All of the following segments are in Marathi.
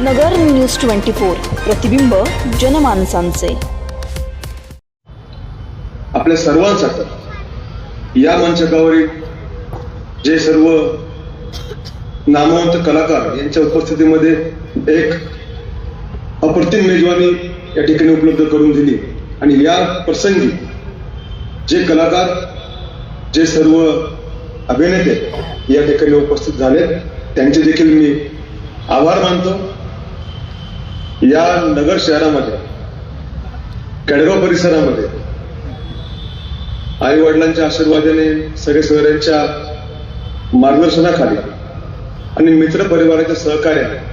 नगर न्यूज ट्वेंटी फोर प्रतिबिंब जनमानसांचे. आपल्या सर्वांसाठी या मंचकावरील जे सर्व नामवंत कलाकार यांच्या उपस्थितीमध्ये एक अप्रतिम मेजवानी या ठिकाणी उपलब्ध करून दिली. आणि या प्रसंगी जे कलाकार जे सर्व अभिनेते या ठिकाणी उपस्थित झाले त्यांचे देखील मी आभार मानतो. या नगर शहरामध्ये केडगाव परिसरामध्ये आई वडिलांच्या आशीर्वादाने सगळे सहऱ्यांच्या मार्गदर्शनाखाली आणि मित्र परिवाराच्या सहकार्याने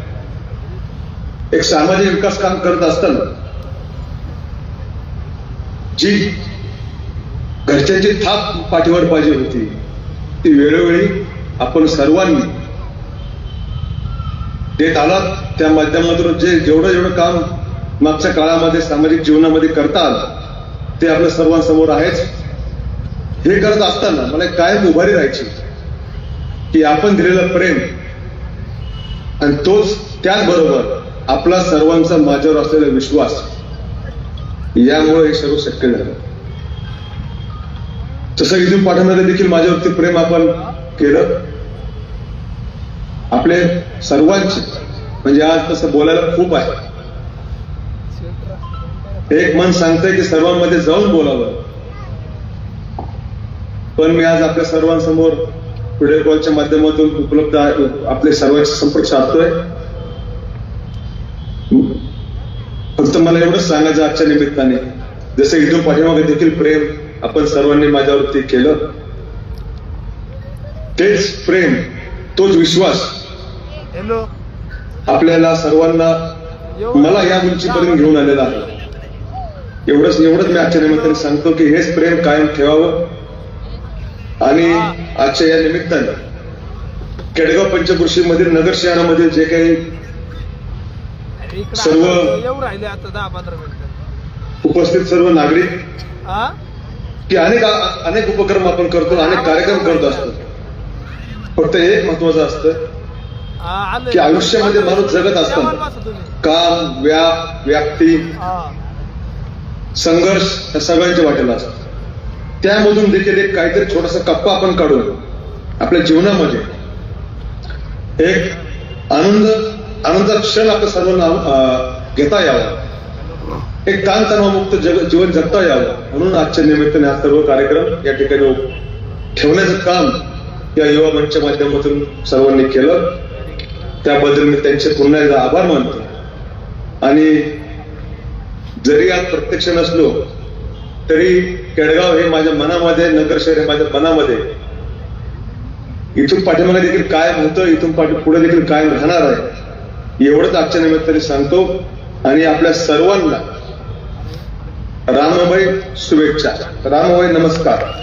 एक सामाजिक विकास काम करत असताना जी घरच्यांची थाप पाठीवर पाहिजे होती ती वेळोवेळी आपण सर्वांनी देत आलात त्या माध्यमातून जे जेवढं जेवढं काम मागच्या काळामध्ये सामाजिक जीवनामध्ये करता आलं ते आपल्या सर्वांसमोर आहेच. हे करत असताना मला कायम उभारी राहायची की आपण दिलेलं प्रेम आणि तोच त्याचबरोबर आपला सर्वांचा माझ्यावर असलेला विश्वास यामुळे हे सर्व शक्य झालं. तसं इथून पाठवणारे देखील माझ्यावरती प्रेम आपण केलं. आपले सर्वांचे म्हणजे आज तसं बोलायला खूप आहे. एक मन सांगतंय की सर्वांमध्ये जाऊन बोलावं. पण मी आज आपल्या सर्वांसमोर व्हिडिओ कॉलच्या माध्यमातून उपलब्ध आहे आपले सर्वांशी संपर्क साधतोय. फक्त मला एवढंच सांगायचं आजच्या निमित्ताने. जसं इथून पाठीमागे देखील प्रेम आपण सर्वांनी माझ्यावरती केलं. तेच प्रेम तोच विश्वास हॅलो. आपल्याला सर्वांना मला या उंचीपर्यंत घेऊन आलेला आहे. एवढंच एवढंच मी आजच्या निमित्ताने सांगतो की हेच प्रेम कायम ठेवावं. आणि आजच्या या निमित्तानं केडगाव पंचकृषी मधील नगर शहरामधील जे काही सर्व- उपस्थित सर्व नागरिक की अनेक अनेक उपक्रम आपण करतो अनेक कार्यक्रम करत असतो. फक्त एक महत्वाचं असतं. की आयुष्यामध्ये माणूस जगत असताना- काम व्याप व्याप्ती संघर्ष या सगळ्यांच्या वाटेला असतो. त्यामधून देखील एक काहीतरी छोटासा कप्पा आपण काढून आपल्या जीवनामध्ये एक आनंद आनंदाचा क्षण आपल्या सर्वांना घेता यावा. एक ताणतणावमुक्त जग जीवन जगता यावं. म्हणून आजच्या निमित्ताने हा सर्व कार्यक्रम या ठिकाणी ठेवण्याचं काम या युवा मंचच्या माध्यमातून सर्वांनी केलं. त्याबद्दल मी त्यांचे पुन्हा एकदा आभार मानतो. आणि जरी आज प्रत्यक्ष नसलो तरी केडगाव हे माझ्या मनामध्ये नगर शहर हे माझ्या मनामध्ये इथून पाठीमागे देखील कायम होतं इथून पाठी पुढे देखील कायम राहणार आहे. एवढंच आजच्या निमित्ताने सांगतो. आणि आपल्या सर्वांना रामभाई शुभेच्छा. रामभाई नमस्कार.